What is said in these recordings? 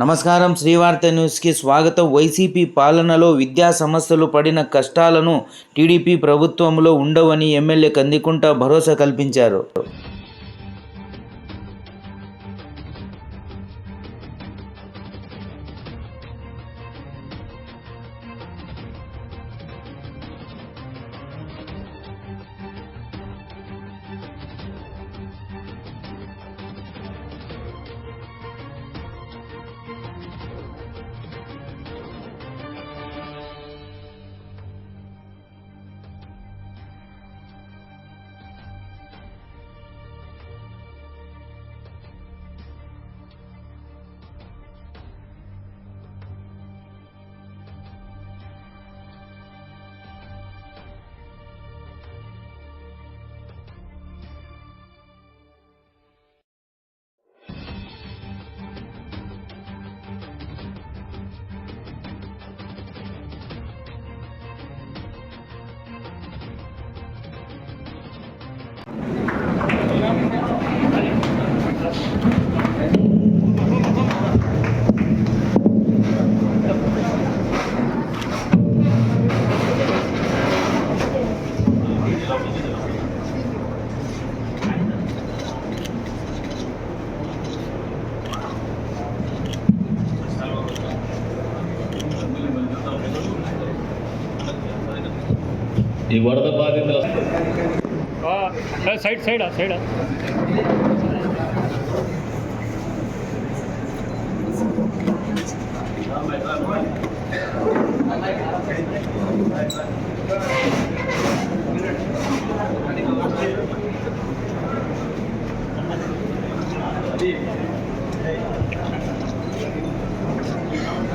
నమస్కారం. శ్రీవార్త న్యూస్కి స్వాగతం. వైసీపీ పాలనలో విద్యా సంస్థలు పడిన కష్టాలను టీడీపీ ప్రభుత్వంలో ఉండవని ఎమ్మెల్యే కందికుంట భరోసా కల్పించారు. ఈ వరద బాధితుల side side side Thank you sir బాగా ఒక్క ఫోటో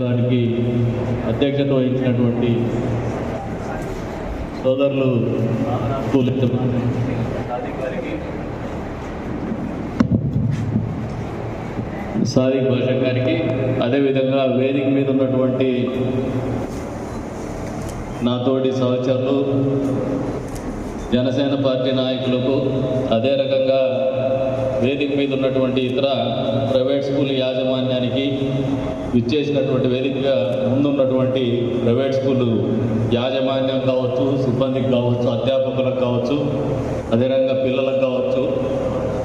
దానికి అధ్యక్షత వహించినటువంటి సోదరులు స్కూల్ సాదిక్ భాష గారికి అదేవిధంగా వేదిక మీద ఉన్నటువంటి నాతోటి సహచరులు జనసేన పార్టీ నాయకులకు అదే రకంగా వేదిక మీద ఉన్నటువంటి ఇతర ప్రైవేట్ స్కూల్ యాజమాన్యానికి ఇచ్చేసినటువంటి వేదికగా ముందున్నటువంటి ప్రైవేట్ స్కూలు యాజమాన్యం కావచ్చు సిబ్బందికి కావచ్చు అధ్యాపకులకు కావచ్చు అదేవిధంగా పిల్లలకు కావచ్చు.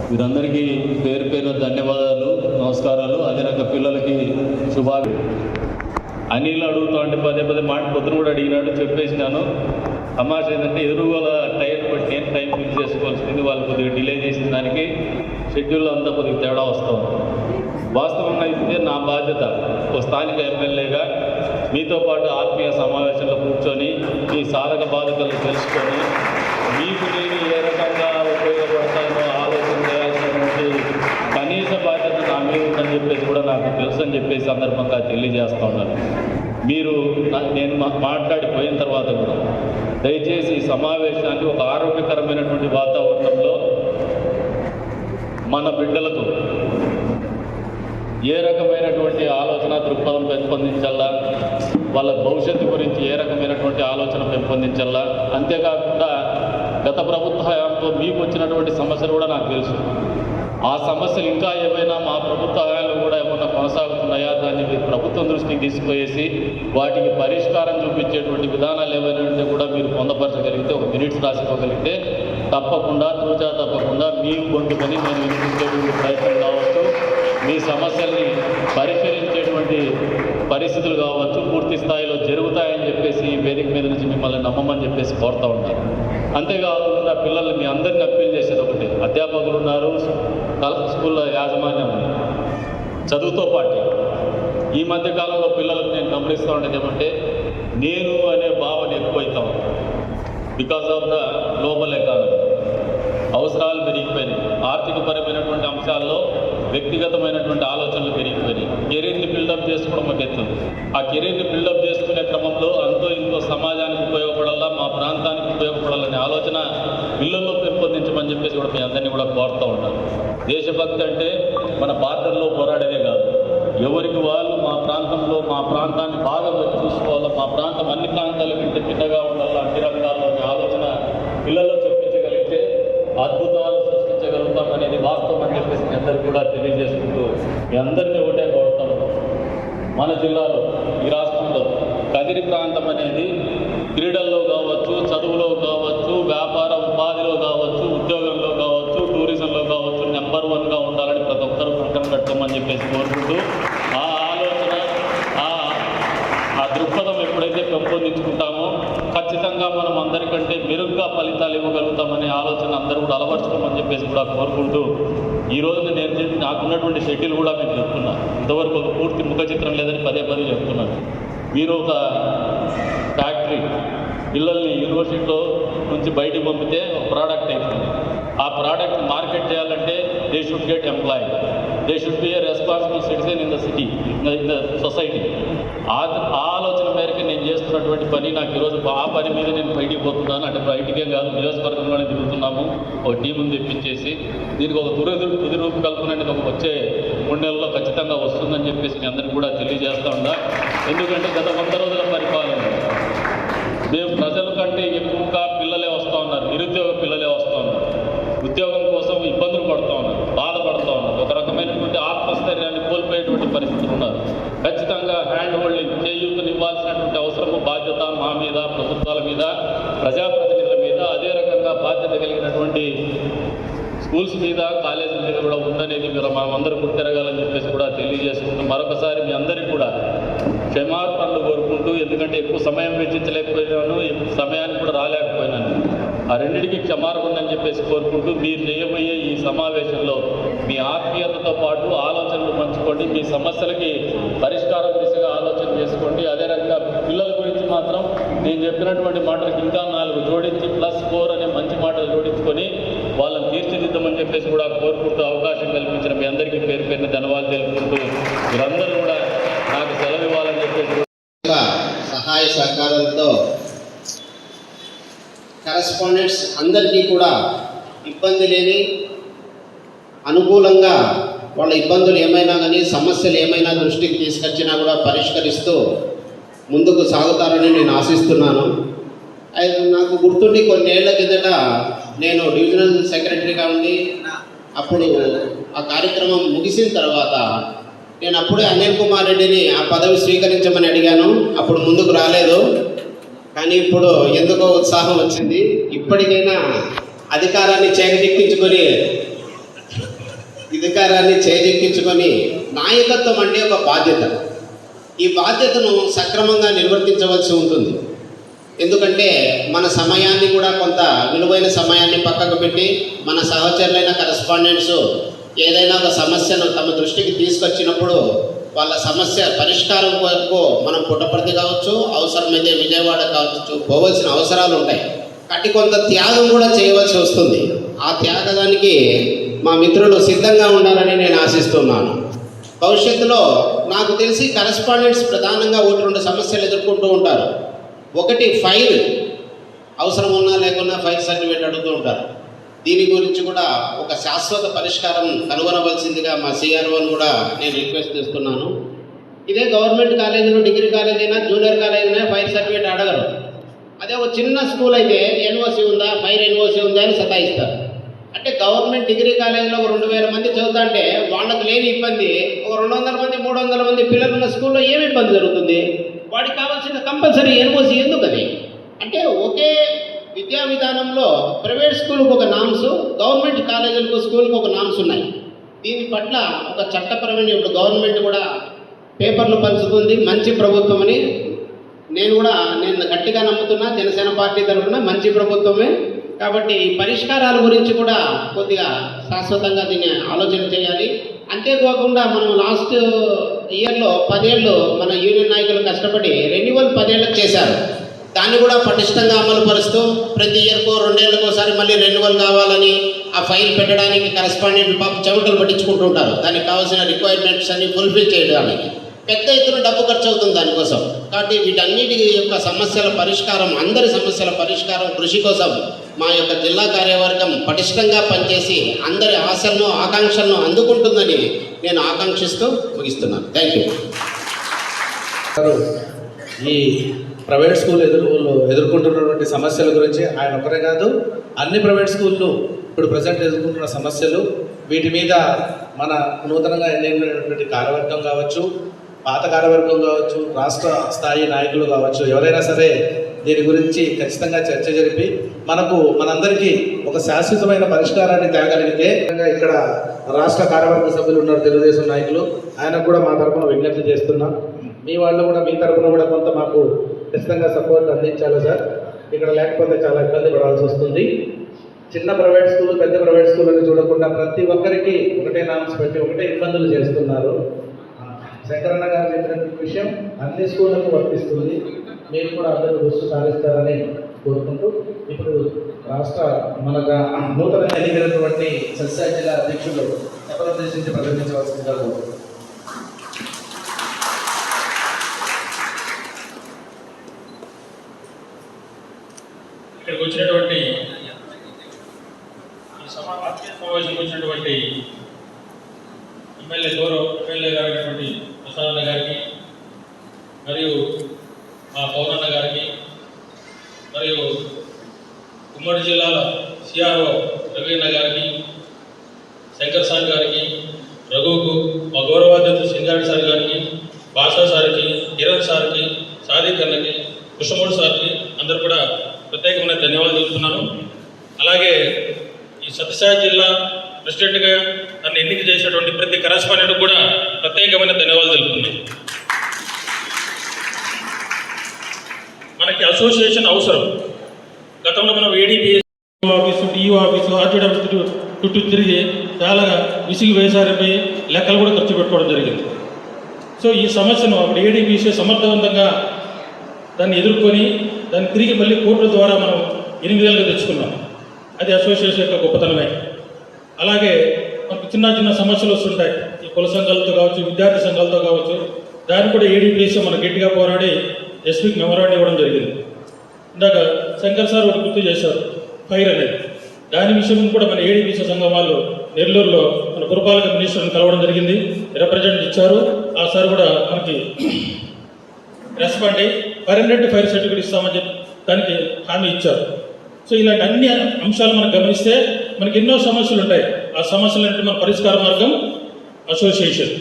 వీరందరికీ పేరు పేరు ధన్యవాదాలు. నమస్కారాలు. అదేవిధంగా పిల్లలకి శుభా అనిల్ అడుగుతా అంటే పదే పదే మాట పొద్దున కూడా అడిగినాడు చెప్పేసినాను. తమాష ఏంటంటే ఎదురుగోల టైర్ బట్టి నేను టైం ఫిక్స్ చేసుకోవాల్సింది వాళ్ళు కొద్దిగా డిలే చేసిన దానికి షెడ్యూల్ అంతా కొద్దిగా తేడా వస్తాం. వాస్తవంగా అయితే నా బాధ్యత ఒక స్థానిక ఎమ్మెల్యేగా మీతో పాటు ఆత్మీయ సమావేశంలో కూర్చొని మీ సాధక బాధకలు తెలుసుకొని మీకు నేను ఏ రకంగా ఉపయోగపడతానో కూడా నాకు తెలుసు అని చెప్పేసి సందర్భంగా తెలియజేస్తా ఉన్నాను. మీరు నేను మా- మాట్లాడిపోయిన తర్వాత కూడా దయచేసి ఈ సమావేశాన్ని ఒక ఆరోగ్యకరమైనటువంటి వాతావరణంలో మన బిడ్డలకు ఏ రకమైనటువంటి ఆలోచన దృక్పథం పెంపొందించాలా వాళ్ళ భవిష్యత్తు గురించి ఏ రకమైనటువంటి ఆలోచన పెంపొందించాలా అంతేకాకుండా గత ప్రభుత్వ హయాంలో మీకు వచ్చినటువంటి సమస్యలు కూడా నాకు తెలుసు. ఆ సమస్యలు ఇంకా ఏమైనా మా ప్రభుత్వ కొనసాగుతున్నాయా? దాన్ని మీరు ప్రభుత్వం దృష్టికి తీసుకుపోయేసి వాటికి పరిష్కారం చూపించేటువంటి విధానాలు ఏమైనా ఉంటే కూడా మీరు పొందపరచగలిగితే ఒక మినిట్స్ రాసుకోగలిగితే తప్పకుండా తూచా తప్పకుండా మీ గొంతుకొని నేను వినిపించేటువంటి ప్రయత్నం కావచ్చు మీ సమస్యల్ని పరిష్కరించేటువంటి పరిస్థితులు కావచ్చు పూర్తి స్థాయిలో జరుగుతాయని చెప్పేసి వేదిక మీద నుంచి మిమ్మల్ని నమ్మమని చెప్పేసి కోరుతూ ఉంటాను. అంతేకాకుండా పిల్లల్ని మీ అందరిని అప్పీల్ చేసేది ఒకటి. అధ్యాపకులు ఉన్నారు కల- స్కూళ్ళ యాజమాన్యం ఉంది చదువుతో పాటు ఈ మధ్య కాలంలో పిల్లలకు నేను గమనిస్తూ ఉండేది ఏమంటే నేను అనే భావన ఎక్కువైతా ఉంది. Because of the global economy అవసరాలు పెరిగిపోయినాయి. ఆర్థికపరమైనటువంటి అంశాల్లో వ్యక్తిగతమైనటువంటి ఆలోచనలు పెరిగిపోయినాయి. కెరీర్ని బిల్డప్ చేసుకోవడం ఒక ఎత్తు. ఆ కెరీర్ని బిల్డప్ చేసుకునే క్రమంలో అంతో ఇంకో సమాజానికి ఉపయోగపడాలా మా ప్రాంతానికి ఉపయోగపడాలనే ఆలోచన పిల్లల్లో చెప్పేసి కూడా మీ అందరినీ కూడా కోరుతూ ఉన్నాను. దేశభక్తి అంటే మన బార్డర్లో పోరాడేదే కాదు. ఎవరికి వాళ్ళు మా ప్రాంతంలో మా ప్రాంతాన్ని బాగా చూసుకోవాలా మా ప్రాంతం అన్ని ప్రాంతాల కంటే చిన్నగా ఉండాలా అన్ని రంగాల్లోని ఆలోచన పిల్లల్లో చెప్పించగలిగితే అద్భుతాలు సృష్టించగలుగుతాం అనేది వాస్తవం అని చెప్పేసి మీ అందరికీ కూడా తెలియజేసుకుంటూ మీ అందరినీ ఒకటే కోరుతాం మన జిల్లాలో ఈ రాష్ట్రంలో కదిరి ప్రాంతం అనేది ఎప్పుడైతే ఖచ్చితంగా మనం అందరికంటే మెరుగ్గా ఫలితాలు ఇవ్వగలుగుతామనే ఆలోచన అందరూ కూడా అలవర్చుకోమని చెప్పేసి కూడా కోరుకుంటూ ఈ రోజున నేను చేసి నాకున్నటువంటి షెడ్యూల్ కూడా మీకు చెప్తున్నాను ఇంతవరకు ఒక పూర్తి ముఖ చిత్రం లేదని పదే పదే చెప్తున్నాను. మీరు ఒక ఫ్యాక్టరీ పిల్లల్ని యూనివర్సిటీలో నుంచి బయటకు పంపితే ఒక ప్రోడక్ట్ అవుతుంది ఆ ప్రోడక్ట్ మార్కెట్ చేయాలంటే they should get employee they should be a responsible citizen in the city in the society ఆ ఆ ఆలోచన మేరకు నేను చేస్తున్నటువంటి పని నాకు ఈరోజు ఆ పని మీద నేను బయటికి పోతున్నాను. అంటే బయటికే కాదు నియోజకవర్గంలోనే తిరుగుతున్నాము. ఒక టీముని తెప్పించేసి. దీనికి ఒక తుది తుది రూపకల్పన అనేది ఒక వచ్చే మూడు నెలల్లో ఖచ్చితంగా వస్తుందని చెప్పేసి మీ అందరికీ కూడా తెలియజేస్తా ఉన్నా. ఎందుకంటే గత వంద రోజుల పరిపాలన. మేము ప్రజల కంటే ఎక్కువగా పిల్లలే వస్తూ ఉన్నారు. నిరుద్యోగ పిల్లలే వస్తూ ఉన్నారు. ఉద్యోగం కోసం ఇబ్బందులు పడుతూ ఉన్నారు బాధపడుతూ ఉన్నారు. ఒక రకమైనటువంటి ఆత్మస్థైర్యాన్ని కోల్పోయేటువంటి పరిస్థితులు ఉన్నారు. ఖచ్చితంగా హ్యాండ్ హోల్డింగ్ చేయూతను ఇవ్వాల్సినటువంటి అవసరము బాధ్యత మా మీద ప్రభుత్వాల మీద ప్రజాప్రతినిధుల మీద అదే రకంగా బాధ్యత కలిగినటువంటి స్కూల్స్ మీద కాలేజీల మీద కూడా ఉందనేది మీరు మనం అందరూ గుర్తిరగాలని చెప్పేసి కూడా తెలియజేసుకుంటూ మరొకసారి మీ అందరికీ కూడా క్షమాపణలు కోరుకుంటూ ఎందుకంటే ఎక్కువ సమయం వెచ్చించలేకపోయినాను ఎక్కువ సమయానికి కూడా రాలేకపోయినాను. ఆ రెండింటికి క్షమాపణని చెప్పేసి కోరుకుంటూ మీరు చేయబోయే ఈ సమావేశంలో మీ ఆత్మీయతతో పాటు ఆలోచనలు పంచుకోండి మీ సమస్యలకి పరిష్కారం దిశగా ఆలోచన చేసుకోండి. అదే రకంగా పిల్లల గురించి మాత్రం నేను చెప్పినటువంటి మాటలకు ఇంకా నాలుగు జోడించి ప్లస్ ఫోర్ అనే మంచి మాటలు జోడించుకొని వాళ్ళని తీర్చిదిద్దామని చెప్పేసి కూడా కోరుకుంటూ అవకాశం కల్పించిన మీ అందరికీ పేరు పేరున ధన్యవాదాలు తెలుపుకుంటూ మీరందరూ కూడా నాకు సెలవు ఇవ్వాలని చెప్పేసి సహాయ సహకారాలతో కరస్పాండెంట్స్ అందరికీ కూడా ఇబ్బంది లేని అనుకూలంగా వాళ్ళ ఇబ్బందులు ఏమైనా కానీ సమస్యలు ఏమైనా దృష్టికి తీసుకొచ్చినా కూడా పరిష్కరిస్తూ ముందుకు సాగుతారని నేను ఆశిస్తున్నాను. అయితే నాకు గుర్తుండి కొన్నేళ్ళ కిందట నేను డివిజనల్ సెక్రటరీగా ఉండి అప్పుడు ఆ కార్యక్రమం ముగిసిన తర్వాత నేను అప్పుడే అనిల్ కుమార్ రెడ్డిని ఆ పదవి స్వీకరించమని అడిగాను. అప్పుడు ముందుకు రాలేదు. కానీ ఇప్పుడు ఎందుకో ఉత్సాహం వచ్చింది. ఇప్పటికైనా అధికారాన్ని చేజెక్కించుకొని అధికారాన్ని చేజెక్కించుకొని నాయకత్వం అంటే ఒక బాధ్యత. ఈ బాధ్యతను సక్రమంగా నిర్వర్తించవలసి ఉంటుంది. ఎందుకంటే మన సమయాన్ని కూడా కొంత విలువైన సమయాన్ని పక్కకు పెట్టి మన సహచరులైన కరస్పాండెంట్స్ ఏదైనా ఒక సమస్యను తమ దృష్టికి తీసుకొచ్చినప్పుడు వాళ్ళ సమస్య పరిష్కారం వరకు మనం పుట్టపర్తి కావచ్చు అవసరమైతే విజయవాడ కావచ్చు పోవలసిన అవసరాలు ఉంటాయి. కాబట్టి కొంత త్యాగం కూడా చేయవలసి వస్తుంది. ఆ త్యాగానికి మా మిత్రులు సిద్ధంగా ఉండాలని నేను ఆశిస్తున్నాను. భవిష్యత్తులో నాకు తెలిసి కరస్పాండెంట్స్ ప్రధానంగా ఒకటి రెండు సమస్యలు ఎదుర్కొంటూ ఉంటారు. ఒకటి ఫైల్. అవసరం ఉన్నా లేకున్నా ఫైల్ సర్టిఫికేట్ అడుగుతూ ఉంటారు. దీని గురించి కూడా ఒక శాశ్వత పరిష్కారం కనుగొనవలసిందిగా మా సిఆర్ఓని కూడా నేను రిక్వెస్ట్ చేస్తున్నాను. ఇదే గవర్నమెంట్ కాలేజీలో డిగ్రీ కాలేజ్ అయినా జూనియర్ కాలేజ్ అయినా ఫైర్ సర్టిఫికేట్ అడగరు. అదే ఒక చిన్న స్కూల్ అయితే ఎన్ఓసి ఉందా ఫైర్ ఎన్ఓసి ఉందా అని సతాయిస్తారు. అంటే గవర్నమెంట్ డిగ్రీ కాలేజీలో ఒక రెండు వేల మంది చదువుతుంటే వాళ్ళకు లేని ఇబ్బంది ఒక రెండు వందల మంది మూడు వందల మంది పిల్లలు ఉన్న స్కూల్లో ఏమి ఇబ్బంది జరుగుతుంది? వాడికి కావాల్సిన కంపల్సరీ ఎన్ఓసి ఎందుకు అది? అంటే ఒకే విద్యా విధానంలో ప్రైవేట్ స్కూల్కి ఒక నామ్స్ గవర్నమెంట్ కాలేజీలకు స్కూల్కి ఒక నామ్స్ ఉన్నాయి. దీని పట్ల ఒక చట్టపరమైన ఇప్పుడు గవర్నమెంట్ కూడా పేపర్లు పంచుతుంది మంచి ప్రభుత్వం అని. నేను కూడా నేను గట్టిగా నమ్ముతున్నా జనసేన పార్టీ తరఫున మంచి ప్రభుత్వమే. కాబట్టి పరిష్కారాల గురించి కూడా కొద్దిగా శాశ్వతంగా దీన్ని ఆలోచన చేయాలి. అంతేకాకుండా మనం లాస్ట్ ఇయర్లో పదేళ్ళు మన యూనియన్ నాయకులు కష్టపడి రెన్యువల్ పదేళ్ళకి చేశారు. దాన్ని కూడా పటిష్టంగా అమలు పరుస్తూ ప్రతి ఇయర్కో రెండేళ్ళకు ఒకసారి మళ్ళీ రెన్యువల్ కావాలని ఆ ఫైల్ పెట్టడానికి కరెస్పాండెంట్ పాప చెమటలు పట్టించుకుంటూ ఉంటారు. దానికి కావాల్సిన రిక్వైర్మెంట్స్ అన్ని ఫుల్ఫిల్ చేయడానికి. పెద్ద ఎత్తున డబ్బు ఖర్చు అవుతుంది దానికోసం. కాబట్టి వీటన్నిటి యొక్క సమస్యల పరిష్కారం అందరి సమస్యల పరిష్కారం కృషి కోసం మా యొక్క జిల్లా కార్యవర్గం పటిష్టంగా పనిచేసి అందరి ఆశలను ఆకాంక్షలను అందుకుంటుందని నేను ఆకాంక్షిస్తూ ముగిస్తున్నాను. థ్యాంక్ యూ ఈ ప్రైవేట్ స్కూల్ ఎదురు ఎదుర్కొంటున్నటువంటి సమస్యల గురించి ఆయన ఒకరే కాదు అన్ని ప్రైవేట్ స్కూళ్ళు ఇప్పుడు ప్రజెంట్ ఎదుర్కొంటున్న సమస్యలు వీటి మీద మన నూతనంగా ఎన్నికైనటువంటి కార్యవర్గం కావచ్చు పాత కార్యవర్గం కావచ్చు రాష్ట్ర స్థాయి నాయకులు కావచ్చు ఎవరైనా సరే దీని గురించి ఖచ్చితంగా చర్చ జరిపి మనకు మనందరికీ ఒక శాశ్వతమైన పరిష్కారాన్ని తేగలిగితే ఇక్కడ రాష్ట్ర కార్యవర్గ సభ్యులు ఉన్నారు తెలుగుదేశం నాయకులు. ఆయనకు కూడా మా తరఫున విజ్ఞప్తి చేస్తున్నాం. మీ వాళ్ళు కూడా మీ తరఫున కూడా కొంత మాకు ఖచ్చితంగా సపోర్ట్ అందించాలి సార్. ఇక్కడ లేకపోతే చాలా ఇబ్బంది పడాల్సి వస్తుంది. చిన్న ప్రైవేట్ స్కూల్ పెద్ద ప్రైవేట్ స్కూల్ అని చూడకుండా ప్రతి ఒక్కరికి ఒకటే నామ్స్ పెట్టి ఒకటే ఇబ్బందులు చేస్తున్నారు. శంకరన్న గారు చెప్పిన విషయం అన్ని స్కూళ్ళకు వర్తిస్తుంది. మీరు కూడా అందరూ దృష్టి సాధిస్తారని కోరుకుంటూ ఇప్పుడు రాష్ట్ర మన నూతన నూతనంగా ఎన్నికైనటువంటి సస్యా జిల్లా అధ్యక్షులు ఉద్దేశించి ప్రకటించవలసిందిగా ఇక్కడికి వచ్చినటువంటి ఈ సమావేశంకి వచ్చినటువంటి ఎమ్మెల్యే గౌరవ ఎమ్మెల్యే గారైనటువంటి ప్రసాదన్న గారికి మరియు మా పౌరన్న గారికి మరియు ఉమ్మడి జిల్లాల సిఆర్ఓ రవీణ గారికి శంకర్ సార్ గారికి రఘుకు మా గౌరవాధ్యక్షుడు సింగారెడ్డి సార్ గారికి బాషా సార్కి కిరణ్ సార్కి సాదిక్ అన్నకి కృష్ణమూడు సార్కి అందరు కూడా ప్రత్యేకమైన ధన్యవాదాలు తెలుపుతున్నాను. అలాగే ఈ సత్యసాయి జిల్లా ప్రెసిడెంట్గా నన్ను ఎన్నిక చేసినటువంటి ప్రతి కరస్పాండెంట్ కూడా ప్రత్యేకమైన ధన్యవాదాలు తెలుపుతున్నాను. మనకి అసోసియేషన్ అవసరం. గతంలో మనం ADP office DO office RTD office చుట్టూ చుట్టూ తిరిగి చాలా విసిగి వేసారిపోయి లెక్కలు కూడా ఖర్చు పెట్టుకోవడం జరిగింది. సో ఈ సమస్యను అప్పుడు ఏడీపీసీ సమర్థవంతంగా దాన్ని ఎదుర్కొని దాన్ని తిరిగి మళ్ళీ కోర్టుల ద్వారా మనం ఎనిమిదేళ్ళుగా తెచ్చుకున్నాం. అది అసోసియేషన్ యొక్క గొప్పతనమే. అలాగే మనకు చిన్న చిన్న సమస్యలు వస్తుంటాయి. ఈ కుల సంఘాలతో కావచ్చు విద్యార్థి సంఘాలతో కావచ్చు దాన్ని కూడా ఏడీపీసీ మనం గట్టిగా పోరాడి ఎస్పీకి మెమరాండం ఇవ్వడం జరిగింది. ఇందాక శంకర్ సార్ ఒకటి గుర్తు చేశారు ఫైర్ అనేది. దాని విషయం కూడా మన ఏడీపీసీ సంఘం వాళ్ళు నెల్లూరులో మన పురపాలక మినిస్టర్ని కలవడం జరిగింది రిప్రజెంట్ ఇచ్చారు. ఆ సార్ కూడా మనకి రెస్పాండ్ అయ్యి పర్మనెంట్ ఫైర్ సర్టిఫికేట్ ఇస్తామని చెప్పి దానికి హామీ ఇచ్చారు. సో ఇలాంటి అన్ని అంశాలు మనం గమనిస్తే మనకి ఎన్నో సమస్యలు ఉంటాయి. ఆ సమస్యలన్నింటి మన పరిష్కార మార్గం అసోసియేషన్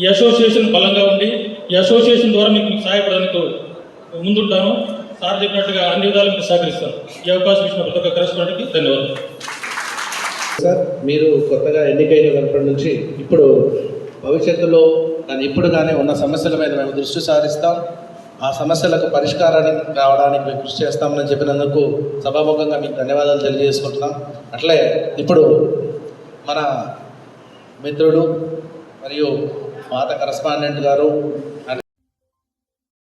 ఈ అసోసియేషన్ బలంగా ఉండి ఈ అసోసియేషన్ ద్వారా మీకు మీకు సహాయపడడానికి ముందుంటాను. సార్ చెప్పినట్టుగా అన్ని విధాలు మీరు సహకరిస్తాను. ఈ అవకాశం ఇచ్చిన ప్రతి ఒక్క కరెస్పాండెంట్కి ధన్యవాదాలు. సార్ మీరు కొత్తగా ఎన్నికైనప్పటి నుంచి ఇప్పుడు భవిష్యత్తులో కానీ ఇప్పుడుగానే ఉన్న సమస్యల మీద మేము దృష్టి సారిస్తాం. ఆ సమస్యలకు పరిష్కారానికి రావడానికి మేము కృషి చేస్తామని చెప్పినందుకు సభాముఖంగా మీకు ధన్యవాదాలు తెలియజేసుకుంటున్నాం. అట్లే ఇప్పుడు మన మిత్రుడు మరియు పాత కరస్పాండెంట్ గారు